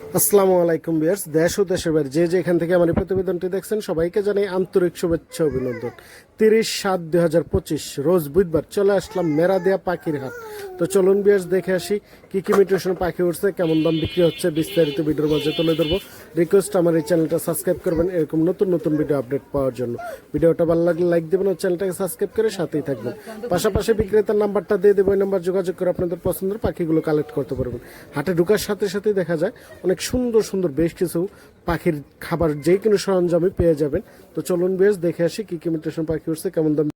আসসালামু আলাইকুম বিয়ার্স দেশ ও দেশের বাইরে যে যেখান থেকে আমার প্রতিবেদনটি দেখছেন, সবাইকে জানাই আন্তরিক শুভেচ্ছা অভিনন্দন। তিরিশ সাত দুই হাজার পঁচিশ, রোজ বুধবার চলে আসলাম মেরা দেয়া পাখির হাট। তো চলুন বিয়ার্স দেখে আসি কি কি মিউটেশন পাখি উঠছে কেমন দাম বিক্রি হচ্ছে, বিস্তারিত ভিডিওর মাঝে তুলে ধরবো। রিকোয়েস্ট, আমার এই চ্যানেলটা সাবস্ক্রাইব করবেন এরকম নতুন নতুন ভিডিও আপডেট পাওয়ার জন্য। ভিডিওটা ভালো লাগলে লাইক দেবেন ও চ্যানেলটাকে সাবস্ক্রাইব করে সাথেই থাকবেন। পাশাপাশি বিক্রেতার নাম্বারটা দিয়ে দেবো ওই নাম্বার যোগাযোগ করে আপনাদের পছন্দের পাখিগুলো কালেক্ট করতে পারবেন। হাটে ঢোকার সাথে সাথে দেখা যায় অনেক সুন্দর সুন্দর বেশ কিছু পাখির খাবার যে কোনো সরঞ্জামে পেয়ে যাবেন। তো চলুন বেশ দেখে আসি কি কি মিউটেশন পাখি উঠছে কেমন দাম?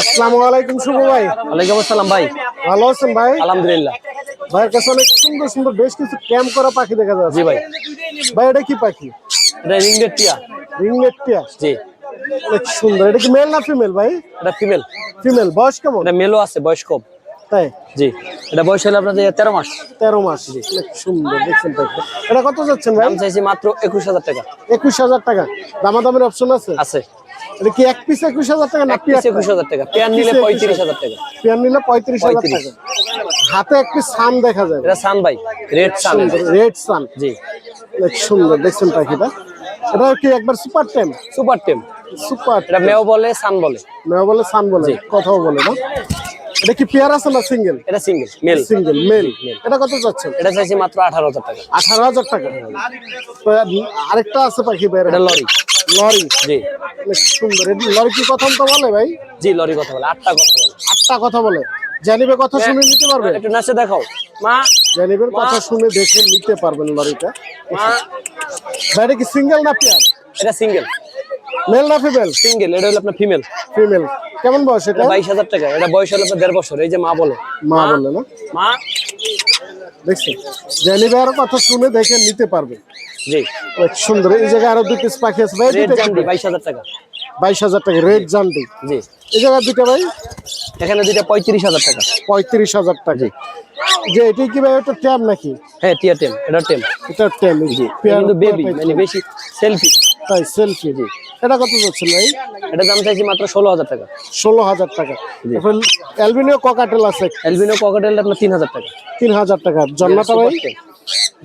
আসসালামু আলাইকুম শুভ ভাই। ওয়ালাইকুম আসসালাম ভাই। ভালো আছেন ভাই? আলহামদুলিল্লাহ। ভাইয়ের কাছে অনেক সুন্দর সুন্দর বেশ কিছু ক্যাম্প করা পাখি দেখা যাচ্ছে। জি ভাই। ভাই এটা কি পাখি? এটা রিংগেট টিয়া রিংনেট টিয়া জি। অনেক সুন্দর। এটা কি মেল না ফিমেল ভাই? এটা ফিমেল ফিমেল বয়স কেমন? এটা মেলও আছে বয়স কম। তাই? জি। এটা বয়স হলো আপনাদের তেরো মাস। তেরো মাস। অনেক সুন্দর দেখছেন এটা? কত যাচ্ছেন ভাই? চাইছি মাত্র একুশ হাজার টাকা। একুশ হাজার টাকা। দামাদামের অপশন আছে? আছে। এটা কি এক পিস একুশ হাজার টাকা না পিস একুশ হাজার টাকা। পেয়ার নিলে পঁয়ত্রিশ হাজার। টাকা। পেয়ার নিলে পঁয়ত্রিশ হাজার টাকা। হাতে একটি সান দেখা যায়। এটা সান ভাই। রেড সান রেড সান জি। সুন্দর দেখছেন পাখিটা এটা? কি একবার super tame super tame super এটা মেও বলে সান বলে। মেয়ে বলে সান বলে। কথাও বলে না? এটা কি পেয়ার আছে না সিঙ্গেল? এটা সিঙ্গেল মেল। Single male. এটা কত যাচ্ছে? এটা চাইছি মাত্র আঠারো হাজার টাকা। আঠারো হাজার টাকা। আরেকটা আছে পাখি বের এটা লরি। লরি। জি। সুন্দর। লরি কি কথা তো বলে ভাই? জি লরি কথা বলে আটটা কথা বলে। আটটা কথা বলে। জানিবে কথা শুনে নিতে পারবে? একটু নাচে দেখাও। মা জানিবের কথা শুনে দেখে নিতে পারবেন লরিটা। মা। কি সিঙ্গেল না পেয়ার? এটা সিঙ্গেল। মেল না ফিমেল? সিঙ্গেল এটা হলো আপনার ফিমেল। ফিমেল। কেমন বয়স এটা? বাইশ হাজার টাকা এটা বয়স হলো দেড় বছর এই যে মা বলে। মা বলে না? মা? দেখছেন? জানিবের কথা শুনে দেখে নিতে পারবে। জি। সুন্দর এই জায়গায় আরও দুই পিস পাখি আছে। ভাই বাইশ হাজার টাকা। বাইশ হাজার টাকা রেড জান্ডি জি। এই জায়গায় দুইটা ভাই? এখানে দুইটা পঁয়ত্রিশ হাজার টাকা। পঁয়ত্রিশ হাজার টাকা। যে এটি কি ভাই ওটা ট্যাব নাকি? হ্যাঁ টিয়া টেম এটা টেম এটা ট্যাব জি কিন্তু বেবি মানে বেশি সেলফি তাই সেলফি জি। এটা কত যাচ্ছে ভাই? এটা দাম চাইছি মাত্র ষোলো হাজার টাকা। ষোলো হাজার টাকা। এরপর অ্যালবিনিও ককাটেল আছে। অ্যালবিনো ককাটেল আপনার তিন হাজার টাকা। তিন হাজার টাকা। জন্নাটা ভাই?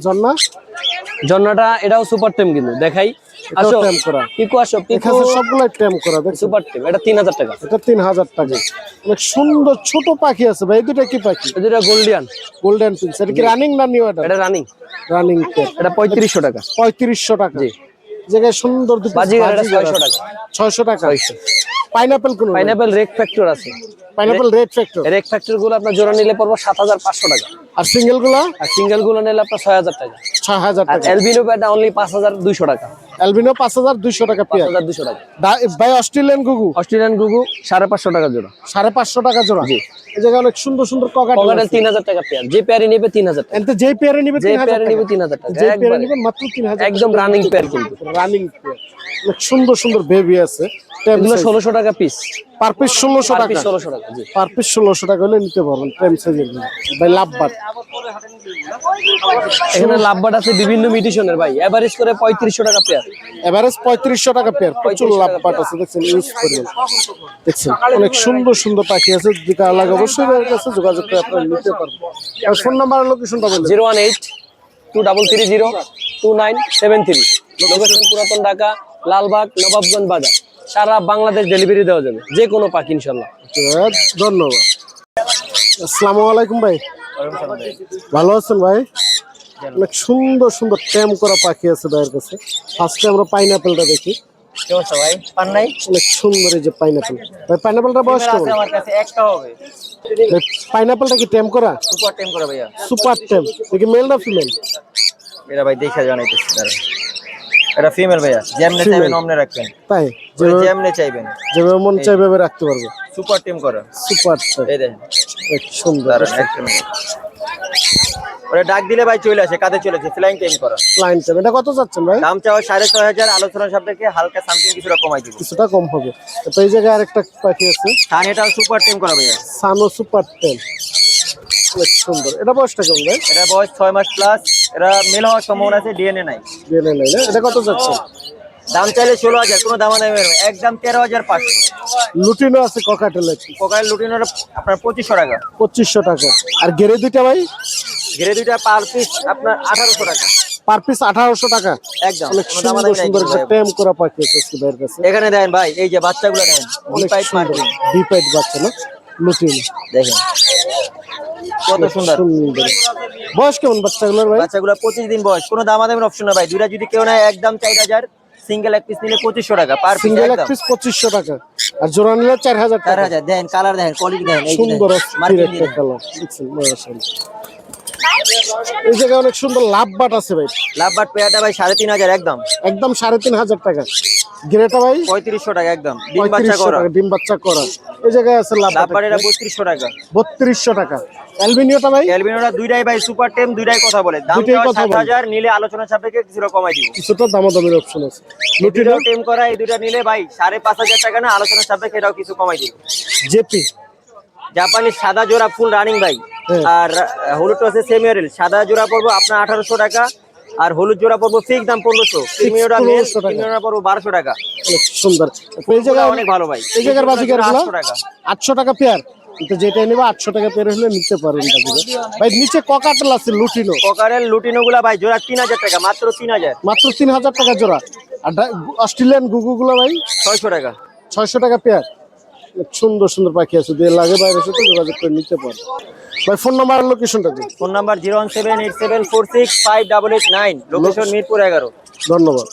জন্না? জন্নাটা এটাও সুপার টেম কিন্তু। দেখাই। আসো। টেম করা। পিকু আসো পিকু। সবগুলো ট্যাম করা দেখছ? সুপার টেম এটা তিন হাজার টাকা। এটা হাজার টাকা। অনেক সুন্দর ছোট পাখি আছে ভাই এই দুটা কি পাখি? গোল্ডিয়ান গোল্ডেন পিন্স এটা কি রানিং না নিউ এটা এটা রানিং রানিং এটা পঁয়ত্রিশশো টাকা। পঁয়ত্রিশশো টাকা। জি। জায়গায় সুন্দর দুটো বাজিগার এটা ছয়শো টাকা। ছয়শো টাকা। ছয়শো। পাইনাপেল কোন পাইনাপেল রেক ফ্যাক্টর আছে। পাইনাপেল রেড ফ্যাক্টর রেক ফ্যাক্টরগুলো আপনার জোড়া নিলে পড়ব সাত হাজার পাঁচশো টাকা। আর সিঙ্গেলগুলা আর সিঙ্গেলগুলো নিলে আপনার ছয় হাজার টাকা। ছয় হাজার টাকা। এলবিনো প্যাডটা অনলি পাঁচ হাজার দুইশো টাকা। অ্যালবিনো পাঁচ হাজার দুইশো টাকা পাঁচ হাজার দুশো টাকা। ভাই অস্ট্রেলিয়ান গুগু অস্ট্রেলিয়ান গুগু সাড়ে পাঁচশো টাকা জোড়া। সাড়ে পাঁচশো টাকা জোড়া? এই জায়গায় অনেক সুন্দর সুন্দর ককাটেল পকেটের তিন হাজার টাকা পেয়ার যে পেয়ারে নেবে তিন হাজার টাকা। যেই পেয়ারে নিবে যে তিন হাজার পেয়ারে নেবে তিন হাজার টাকা। যে পেয়ারে। নিবে মাত্র তিন হাজার একদম রানিং পেয়ার কিন্তু। রানিং পেয়ার অনেক সুন্দর সুন্দর বেবি আছে। টাকা পিস পার পিস ষোলোশো টাকা। টাকা জি। পার পিস ষোলোশো টাকা হলে নিতে পারবেন প্রেম সাইজের ভাই লাভবার এখানে লাভবাট আছে বিভিন্ন ভাই। এভারেজ করে পঁয়ত্রিশশো টাকা পেয়ার এভারেজ টাকা পেয়ার প্রচুর আছে দেখছেন ইউজ করবেন। দেখছেন অনেক সুন্দর সুন্দর পাখি আছে যেটা লাগে অবশ্যই এর কাছে যোগাযোগ করে আপনারা নিতে পারবেন। আর ফোন নাম্বার লোকেশনটা zero one eight two double three zero two nine seven three. Location পুরাতন ঢাকা লালবাগ নবাবগঞ্জ বাজার। সারা বাংলাদেশ ডেলিভারি দেওয়া যাবে। যে কোনো পাখি ইনশাল্লাহ ধন্যবাদ। আসসালামু আলাইকুম ভাই। ভালো আছেন ভাই? অনেক সুন্দর সুন্দর ট্যাম করা পাখি আছে ভাইয়ের কাছে। ফার্স্টে আমরা পাইনাপেলটা দেখি। ভাই? পান নাই? অনেক সুন্দর এই যে পাইনাপেল। ভাই পাইনাপেলটা বয়স কেমন? আমার কাছে একটা হবে। পাইনাপেলটা কি ট্যাম করা? সুপার টাইম করে ভাইয়া। সুপার ট্যাম দেখি মেল না ফিমেল এরা ভাই দেখে জানাইতেছি তারা। এটা ফিমেল ভাইয়া যেমনে চাইবেন অমনে রাখবেন। তাই যেভাবে যেমনে চাইবেন। যেভাবে মন চাই ভাবে রাখতে পারবে। সুপার টিম করে। সুপার এই দেখেন। সুন্দর। ওরা ডাক দিলে ভাই চলে আসে কাঁধে চলে আসে ফ্লাইং টাইম করা। ক্লায়েন্ট টাইম এটা কত যাচ্ছেন ভাই? দাম চাওয়া সাড়ে ছয় হাজার আলোচনা সাপেক্ষে হালকা সামথিং কিছুটা কমাই দিব। কিছুটা কম হবে। তো এই জায়গায় আরেকটা পাখি আছে। সান এটা সুপার টিম করা ভাইয়া। সানো সুপার অনেক সুন্দর। এটা বয়সটা কেমন ভাই? এটা বয়স ছয় মাস প্লাস এরা মেল হওয়ার সম্ভাবনা আছে ডিএনএ নাই। ডিএনএ নাই না? এটা কত যাচ্ছে? দাম চাইলে ষোলো হাজার কোনো দামা দামি হবে না। একদম তেরো হাজার পাঁচশো। লুটিনো আছে ককাটেল আছে কোকাইল লুটিনোর আপনার পঁচিশশো টাকা। পঁচিশশো টাকা। আর গেরে দুইটা ভাই? ঘিরে দুইটা পার পিস আপনার আঠারোশো টাকা। পার পিস আঠারোশো টাকা? একদম অনেক সুন্দর সুন্দর একটা ভাই। করা পাখি আছে ভাইয়ের কাছে। এখানে দেখেন ভাই এই যে বাচ্চাগুলো মার্কিং ডিপাইট বাচ্চা না? লুটিন। দেখেন। কত সুন্দর। বয়স কেমন বাচ্চাগুলোর ভাই? বাচ্চাগুলো পঁচিশ দিন বয়স কোনো দামাদামের অপশন না ভাই। দুইটা যদি কেউ নেয় একদম চার হাজার। সিঙ্গেল এক পিস নিলে পঁচিশশো টাকা পার সিঙ্গেল এক পিস পঁচিশশো টাকা। আর জোড়া নিলে চার হাজার চার হাজার। দেন কালার দেখেন কোয়ালিটি দেখেন সুন্দর মার্কেট। কালার। এই জায়গায় অনেক সুন্দর লাভ বাট আছে ভাই। লাভ বাট পেয়ারটা ভাই সাড়ে তিন হাজার একদম। একদম সাড়ে তিন হাজার টাকা। গ্রেটা ভাই? পঁয়ত্রিশশো টাকা একদম। ডিম বাচ্চা করা। ডিম বাচ্চা করা। এই জায়গায় আছে লাভ বাট এটা বত্রিশশো টাকা। বত্রিশশো টাকা। অ্যালবিনিওটা ভাই? ক্যালভিনোটা দুইটাই ভাই সুপার টেম দুইটাই কথা বলে। দাম সাত হাজার নিলে আলোচনা সাপেক্ষে কিছুটা কমাই দিব। কিছুটা দামাদামের অপশন আছে। দুইটাও টেম করা এই দুইটা নিলে ভাই সাড়ে পাঁচ হাজার টাকা না আলোচনা সাপেক্ষে এটাও কিছু কমাই দিব। জেপি। জাপানি সাদা জোড়া ফুল রানিং ভাই। আর হলুদ আছে সেমিয়ারেল সাদা জোড়া পড়ব আপনার আঠারোশো টাকা আর হলুদ জোড়া পড়ব ফিক্স দাম পনেরোশো। প্রিমিয়রটা মেল 1500 টাকা। প্রিমিয়রটা পড়ব বারোশো টাকা। সুন্দর। এই জায়গায় অনেক ভালো ভাই। এই জায়গার বাজিকারগুলো আটশো টাকা। আটশো টাকা পেয়ার কিন্তু যেটা নেবে আটশো টাকা পেয়ার হলে নিতে পারেন ভাই নিচে ককাটেল আছে লুটিনো। ককারের লুটিনো গুলা ভাই জোড়া তিন হাজার টাকা মাত্র তিন হাজার। মাত্র তিন হাজার টাকা জোড়া। আর অস্ট্রেলিয়ান গুগুগুলো ভাই? ছয়শো টাকা। ছয়শো টাকা পেয়ার সুন্দর সুন্দর পাখি আছে। দিয়ে লাগে বাইরে সাথে যোগাযোগ করে নিতে পারে। ভাই ফোন নাম্বার আর লোকেশনটা দিন। Phone number zero one seven eight seven four six five double eight nine location Mirpur এগারো। ধন্যবাদ।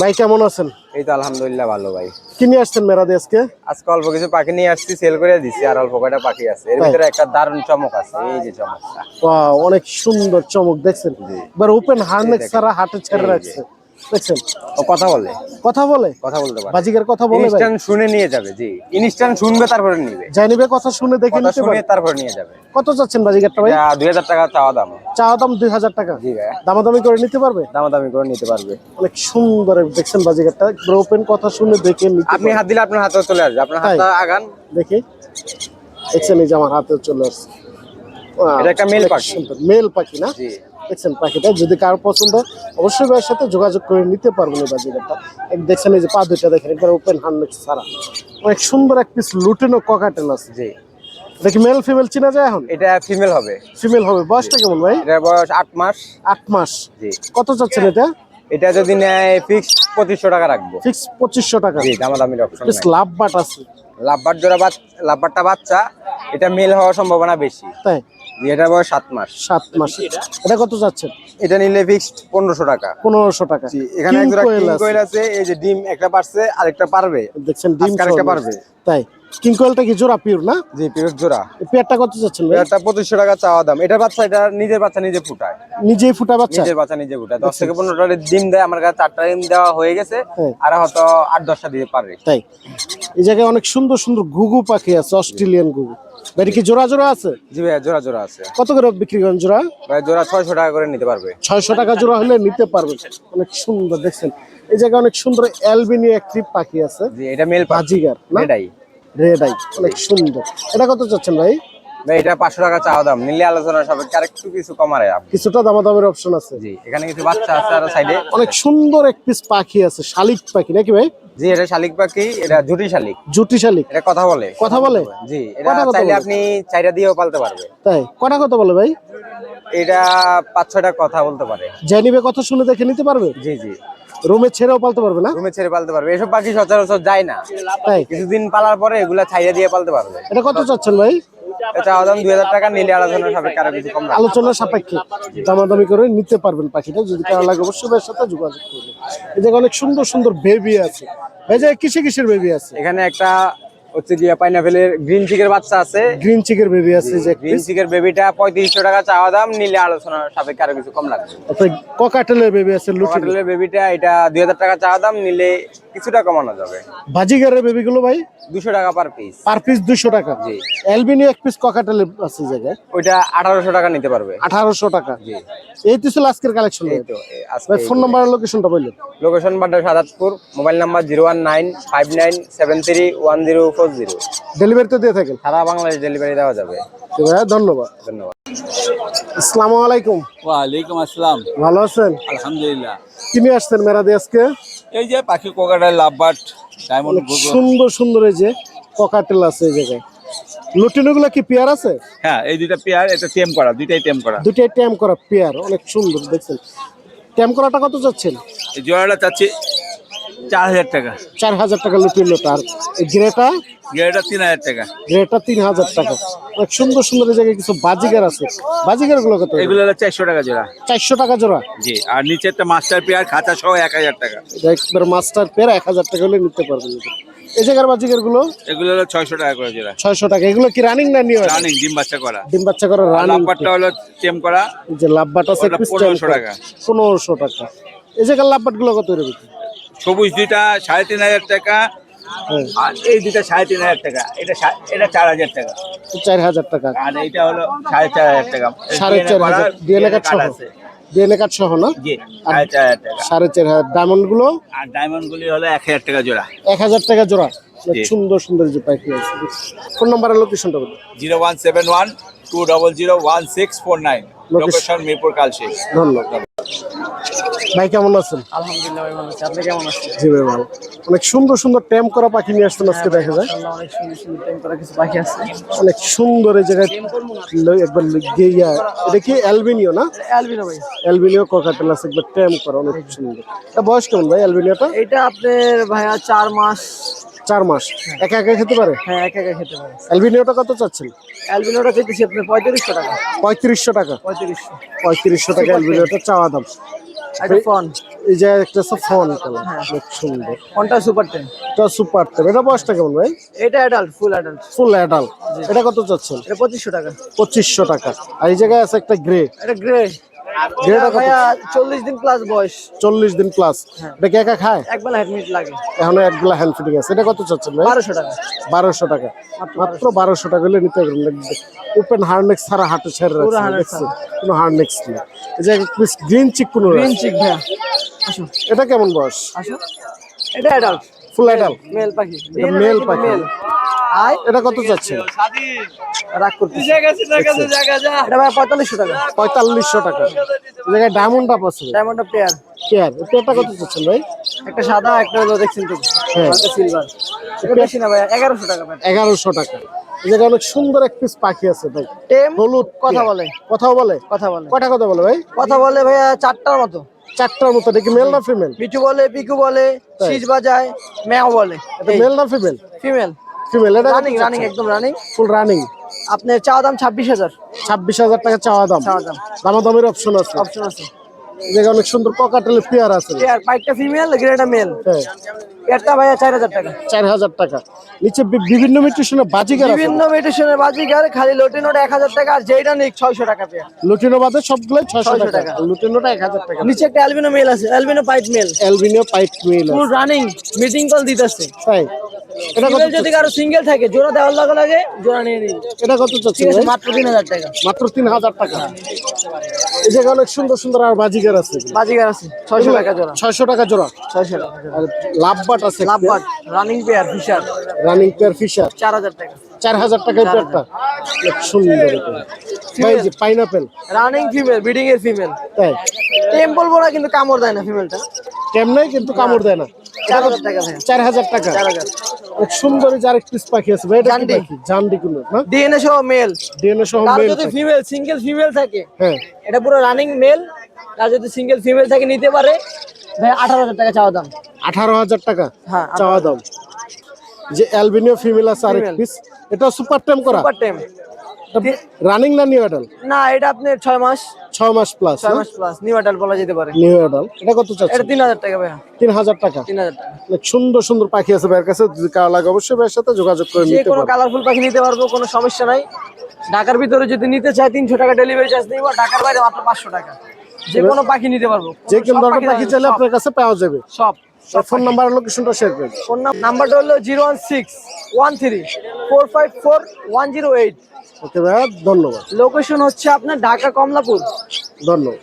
ভাই কেমন আছেন? এই তো আলহামদুলিল্লাহ ভালো ভাই। কি নিয়ে আসছেন মেরাদি আজকে? আজকে অল্প কিছু পাখি নিয়ে আসছি সেল করে দিছি আর অল্প কয়টা পাখি আছে। এর ভিতরে একটা দারুণ চমক আছে এই যে চমকটা। Wow, অনেক সুন্দর চমক দেখছেন? এবার ওপেন হার্নেক ছাড়া হাটে ছেড়ে রাখছে। দেখছেন? ও কথা বলে। কথা বলে? কথা বলতে পারে। বাজিকের কথা বলে ইনস্ট্যান্ট শুনে নিয়ে যাবে জি। ইনস্ট্যান্ট শুনবে তারপরে নিবে। যাই নিবে কথা শুনে দেখে নিতে পারে। তারপরে নিয়ে যাবে। কত চাচ্ছেন বাজিকারটা ভাই? দুই হাজার টাকা চাওয়া দাম। চা দাম দুই হাজার টাকা। জি ভাই। দামাদামি করে নিতে পারবে? দামাদামি করে নিতে পারবে। অনেক সুন্দর দেখছেন বাজিকারটা। ওপেন কথা শুনে দেখে নিতে আপনি হাত দিলে আপনার হাতেও চলে আসবে। আপনার? হাতটা আগান। দেখি। দেখছেন এই যে আমার হাতে চলে আসছে। এটা একটা মেল পাখি। সুন্দর। মেল পাখি না? জি। দেখছেন পাখিটা যদি কারও পছন্দ হয়, অবশ্যই ভাইয়ের সাথে যোগাযোগ করে নিতে পারবেন এই বাজিকারটা এক দেখছেন এই যে পা দুইটা দেখেন একবার ওপেন হান্ড্রেড ছাড়া। অনেক সুন্দর এক পিস লুটেনো ককাটেল আছে। জি। দেখি মেল ফিমেল চিনা যায় এখন? এটা ফিমেল হবে। ফিমেল হবে। বয়সটা কেমন ভাই? এটার বয়স আট মাস। আট মাস। জি। কত চাচ্ছেন এটা? এটা যদি নেয় ফিক্স পঁচিশশো টাকা রাখব। ফিক্স পঁচিশশো টাকা। জি দামাদামির অপশন বেশ লাভ বাট আছে। লাভবার জোড়া লাভবারটা বাচ্চা এটা মেল হওয়ার সম্ভাবনা বেশি। তাই? এটা বয়স সাত মাস। সাত মাস। এটা কত চাচ্ছেন এটা নিলে ফিক্সড পনেরোশো টাকা। পনেরোশো টাকা। এখানে এক জোড়া আছে। এই যে ডিম একটা পারছে আরেকটা পারবে। দেখছেন ডিম একটা পারবে। তাই? কিং কোয়েলটা কি জোড়া পিওর না? জি পিরোজ জোড়া। পেয়ারটা কত চাচ্ছেন ভাই? এটা পঁচিশশো টাকা চাওয়া দাম। এটা বাচ্চা এটা নিজের বাচ্চা নিজে ফুটায়। নিজেই ফুটা বাচ্চা? নিজের বাচ্চা নিজে ফুটায়। দশ থেকে পনেরোটা ডিম দেয় আমার কাছে চারটা ডিম দেওয়া হয়ে গেছে। হ্যাঁ। আর হয়তো আট দশটা দিতে পারে। তাই। এই জায়গায় অনেক সুন্দর সুন্দর ঘুঘু পাখি আছে অস্ট্রেলিয়ান ঘুঘু। ভাই কি জোড়া জোড়া আছে? জি ভাইয়া জোড়া জোড়া আছে। কত করে বিক্রি করেন জোড়া? ভাই জোড়া ছয়শো টাকা করে নিতে পারবে। ছয়শো টাকা জোড়া হলে নিতে পারবে। অনেক সুন্দর দেখছেন? এই জায়গায় অনেক সুন্দর অ্যালবিনিও একটি পাখি আছে। জি এটা মেল বাজিগার এটাই। রেড আই অনেক সুন্দর। এটা কত চাচ্ছেন ভাই? ভাই এটা পাঁচশো টাকা চাওয়া দাম। নিলে আলোচনা সাপেক্ষে আরেকটু কিছু কমারে কিছুটা দামাদামের অপশন আছে। জি এখানে কিছু বাচ্চা আছে আর সাইডে অনেক সুন্দর এক পিস পাখি আছে শালিক পাখি নাকি ভাই? জি এটা শালিক পাখি এটা জুটি শালিক। জুটি শালিক। এটা কথা বলে। কথা বলে? জি এটা কথা চাইলে? আপনি চাইটা দিয়েও পালতে পারবে। তাই কটা কত বলে ভাই। এটা পাঁচ ছয়টা কথা বলতে পারে। যে নিবে কথা শুনে দেখে নিতে পারবে? জি জি। রুমে ছেড়েও পালতে পারবে না? রুমে ছেড়ে পালতে পারবে। এসব পাখি সচরাচর যায় না। তাই? কিছুদিন পালার পরে এগুলা ছাইয়া দিয়ে পালতে পারবে। এটা কত চাচ্ছেন ভাই? এটা চাওয়া দাম দুই হাজার টাকা নিলে আলোচনা সাপেক্ষে আরও কিছু কম রাখবে। আলোচনা সাপেক্ষে দামাদামি করে নিতে পারবেন পাখিটা। যদি কারও লাগে অবশ্যই সাথে যোগাযোগ করবেন। এই জায়গায় অনেক সুন্দর সুন্দর বেবি আছে। এই যে কিসে কিসের বেবি আছে? এখানে একটা হচ্ছে গিয়া পাইনাপেলের গ্রিন চিকের বাচ্চা আছে। গ্রিন চিকের বেবি আছে যে গ্রিন চিকের বেবিটা পঁয়ত্রিশশো টাকা চাওয়া দাম নিলে আলোচনা সাপেক্ষে আরও কিছু কম লাগবে। ককাটেলের বেবি আছে লুটিন বেবিটা এটা দুই হাজার টাকা চাওয়া দাম নিলে কিছুটা কমানো যাবে। বাজিগারের বেবি গুলো ভাই? দুশো টাকা পার পিস পার পিস দুশো টাকা। জি। অ্যালবিনিও এক পিস ককাটেলের আছে জায়গায়। ওইটা আঠারোশো টাকা নিতে পারবে। আঠারোশো টাকা। জি। এই তো ছিল আজকের কালেকশন ভাই। ফোন নাম্বার আর লোকেশনটা বললেন। Location Badda Sadatpur mobile number zero one nine five nine seven three one zero four zero. Delivery তো দিয়ে থাকেন। সারা বাংলাদেশ ডেলিভারি দেওয়া যাবে। ভাইয়া ধন্যবাদ। ধন্যবাদ। আসসালামু আলাইকুম। ওয়ালাইকুম আসসালাম। ভালো আছেন? আলহামদুলিল্লাহ। কি নিয়ে আসছেন মেরাদি আজকে? এই যে পাখি কোকাটার লাভবাট ডায়মন্ড সুন্দর সুন্দর এই যে ককাটেল আছে এই জায়গায়। লুটিনগুলো কি পেয়ার আছে? হ্যাঁ এই দুইটা পেয়ার এটা টেম করা দুইটাই টেম করা। দুটাই ট্যাম করা পেয়ার অনেক সুন্দর দেখছেন। ট্যাম করাটা কত চাচ্ছেন? এই জোড়াটা চাচ্ছি চার হাজার টাকা চার হাজার টাকা আর গ্রেটা গেড়াটা তিন হাজার টাকা। গ্রেটা তিন হাজার টাকা। অনেক সুন্দর সুন্দর জায়গায় কিছু বাজিগার আছে। বাজিগারগুলো কত? এগুলো হলো চারশো টাকা জোড়া। চারশো টাকা জোড়া? জি আর নিচে একটা মাস্টার পেয়ার সহ এক হাজার টাকা। এটা একবার মাস্টার পেয়ার এক হাজার টাকা হলে নিতে পারবেন এই জায়গার বাজিগারগুলো? এগুলো হলো ছয়শো টাকা করে জোড়া। ছয়শো টাকা। এগুলো কি রানিং না নিয়ে রানিং ডিম বাচ্চা করা। ডিম বাচ্চা করে রানিং হলো করা। যে আছে ওটা 1500 টাকা। পনেরোশো টাকা। এই জায়গার লাভবাটগুলো কত এরকম সবুজ দুইটা সাড়ে তিন হাজার টাকা। হ্যাঁ। আর এই দুইটা সাড়ে তিন হাজার টাকা। এটা এটা চার হাজার টাকা। চার হাজার টাকা। আর এইটা হলো সাড়ে চার হাজার টাকা। সাড়ে চার হাজার ডিএনএ কার্ড সহ। আছে। ডিএনএ কার্ড সহ না? সাড়ে চার হাজার ডায়মন্ডগুলো আর ডায়মন্ড গুলি হলো এক হাজার টাকা জোড়া। এক হাজার টাকা জোড়া। সুন্দর সুন্দর যে পাখি আছে। ফোন নাম্বারের লোকেশনটা বলুন। Zero one seven one two double zero one six four nine. Location Mirpur Kalshi ধন্যবাদ। ভাই কেমন আছেন? আলহামদুলিল্লাহ ভাই ভালো আছি। আপনি কেমন আছেন? জি ভাই ভালো। অনেক সুন্দর সুন্দর ট্যাম করা পাখি নিয়ে আসতেন আজকে দেখা যায়। অনেক সুন্দর সুন্দর টেম করা কিছু পাখি আছে। অনেক সুন্দর এই জায়গায় একবার গিয়া এটা কি অ্যালবিনিও না? অ্যালবিনো ভাই। অ্যালবিনিও ককাটেল আছে একবার ট্যাম করা অনেক সুন্দর। এটা বয়স কেমন ভাই অ্যালবিনিওটা? এটা আপনার ভাইয়া চার মাস চার মাস। একা একা খেতে পারে? হ্যাঁ একা একা খেতে পারে। অ্যালবিনিওটা কত চাচ্ছেন? অ্যালবিনোটা চাইতেছি আপনার পঁয়ত্রিশশো টাকা। পঁয়ত্রিশশো টাকা। পঁয়ত্রিশশো। পঁয়ত্রিশশো টাকা অ্যালবিনিওটা চাওয়া দাম। ফোন। এই যে একটা আছে ফোন সুন্দর। ফোনটা সুপার টেন। এটা সুপার এটা বয়সটা কেমন ভাই? এটা অ্যাডাল্ট ফুল অ্যাডাল্ট ফুল এটা কত চাচ্ছেন? এটা পঁচিশশো টাকা। পঁচিশশো টাকা। আর এই জায়গায় আছে একটা গ্রে এটা গ্রে কত ভাইয়া চল্লিশ দিন প্লাস বয়স। চল্লিশ দিন প্লাস এটা কি একা খায়? এক বেলা হেড মিনিট লাগে। এখনও একগুলা হ্যান্ড ফিটিং আছে। এটা কত চাচ্ছেন ভাই? বারোশো টাকা। বারোশো টাকা। মাত্র বারোশো। টাকা হলে নিতে পারবেন। ওপেন হার্নেক্স ছাড়া হাটে ছেড়ে রাখছে? কোনো হার্নেক্স নেই। এই যে গ্রিন চিক কোনো গ্রিন চিক ভাইয়া। আসো। এটা কেমন বয়স? আসো। এটা অ্যাডাল্ট ফুল অ্যাডাল মেল পাখি। এটা male পাখি। আয় এটা কত রাগ করতেছি। এটা ভাই পঁয়তাল্লিশশো টাকা। পঁয়তাল্লিশশো টাকা। জায়গায় ডায়মন্ড আপ আছে ডায়মন্ড পেয়ার পেয়ার পেয়ারটা কত চাচ্ছেন ভাই? একটা সাদা একটা হলো দেখছেন তো। হ্যাঁ। সিলভার এটা বেশি না ভাই এগারোশো টাকা এগারোশো টাকা। জায়গায় অনেক সুন্দর এক পিস পাখি আছে ভাই। হলুদ কথা বলে। কথাও বলে? কথা বলে। কয়টা কথা বলে ভাই? কথা বলে ভাইয়া চারটার মতো। চারটার মতো এটা কি মেল না ফিমেল মিঠু বলে পিকু বলে শীষ বাজায় ম্যাও বলে। এটা মেল না ফিমেল ফিমেল ফিমেল এটা রানিং রানিং একদম রানিং ফুল রানিং আপনার চা দাম ছাব্বিশ হাজার। ছাব্বিশ হাজার টাকা চাওয়া দাম। চাওয়া দাম। দামাদামের অপশন আছে। অপশন আছে। এই অনেক সুন্দর পকাটেলের পেয়ার আছে। পেয়ার পাইটটা ফিমেল গ্রেটা মেল হ্যাঁ। পেয়ারটা ভাইয়া চার হাজার টাকা। চার হাজার টাকা। নিচে বিভিন্ন মিউটেশনের বাজিকার আছে। বিভিন্ন মেডিসিনের বাজিকার খালি লোটিনোটা এক হাজার টাকা আর যেটা নিক ছয়শো টাকা পেয়ার লুটিনো বাদে সবগুলো ছয়শো 600 টাকা। লুটিনোটা এক হাজার টাকা। নিচে একটা অ্যালবিনো মেল আছে অ্যালবিনো পাইট মেল অ্যালবিনিও পাইপ মিল ফুল রানিং মিটিং কল দিতেছে। তাই? এটা কত যদি কারও সিঙ্গেল থাকে জোড়া দেওয়ার লাগে লাগে জোড়া নিয়ে নিন। এটা কত চাচ্ছেন মাত্র তিন হাজার টাকা। মাত্র তিন হাজার টাকা। এই জায়গায় অনেক সুন্দর সুন্দর আর বাজিকার আছে বাজিকার আছে ছয়শো টাকা জোড়া। ছয়শো টাকা জোড়া। ছয়শো টাকা আর লাভবাট আছে। Lovebird running pair Fischer running pair Fischer চার হাজার টাকা। চার হাজার টাকায় পেয়ারটা সুন্দর। ভাই যে পাইনাপেল রানিং ফিমেল ব্রিডিং এর ফিমেল তাই। টেম বলব না কিন্তু কামড় দেয় না ফিমেলটা কেমনে কিন্তু কামড় দেয় না। চার হাজার টাকা এক সুন্দর এই যে পিস পাখি আছে ভাই এটা কি জান্ডি। পাখি? না? ডিএনএ সহ মেল ডিএনএ সহ মেল যদি ফিমেল সিঙ্গেল ফিমেল থাকে হ্যাঁ। এটা পুরো রানিং মেল আর যদি সিঙ্গেল ফিমেল থাকে নিতে পারে। ভাই আঠারো হাজার টাকা চাওয়া দাম। আঠারো হাজার টাকা হ্যাঁ চাওয়া দাম। যে অ্যালবিনিও ফিমেল আছে আরেক। পিস এটা সুপার টেম করা। সুপার টেম রানিং না নিউ অ্যাডাল না এটা আপনার ছয় মাস। ছয় মাস প্লাস ছয় মাস প্লাস নিউ অ্যাডাল্ট বলা যেতে পারে। নিউ অ্যাডাল এটা কত চাচ্ছে এটা তিন হাজার টাকা ভাইয়া। তিন হাজার টাকা? তিন হাজার টাকা। সুন্দর সুন্দর পাখি আছে ভাইয়ের কাছে যদি কারও লাগে অবশ্যই ভাইয়ের সাথে যোগাযোগ করে যে নিতে কোনো কালারফুল পাখি নিতে পারব কোনো সমস্যা নাই। ঢাকার ভিতরে যদি নিতে চায় তিনশো টাকা ডেলিভারি চার্জ নিব ঢাকার বাইরে মাত্র পাঁচশো টাকা। যে কোনো পাখি নিতে পারব। যে কোনো ধরনের পাখি চাইলে আপনার কাছে পাওয়া যাবে। সব। ফোন নাম্বার লোকেশনটা শেয়ার করে। ফোন নাম্বারটা হলো zero one six one three four five four one zero eight. Okay ভাইয়া ধন্যবাদ। লোকেশন হচ্ছে আপনার ঢাকা কমলাপুর ধন্যবাদ।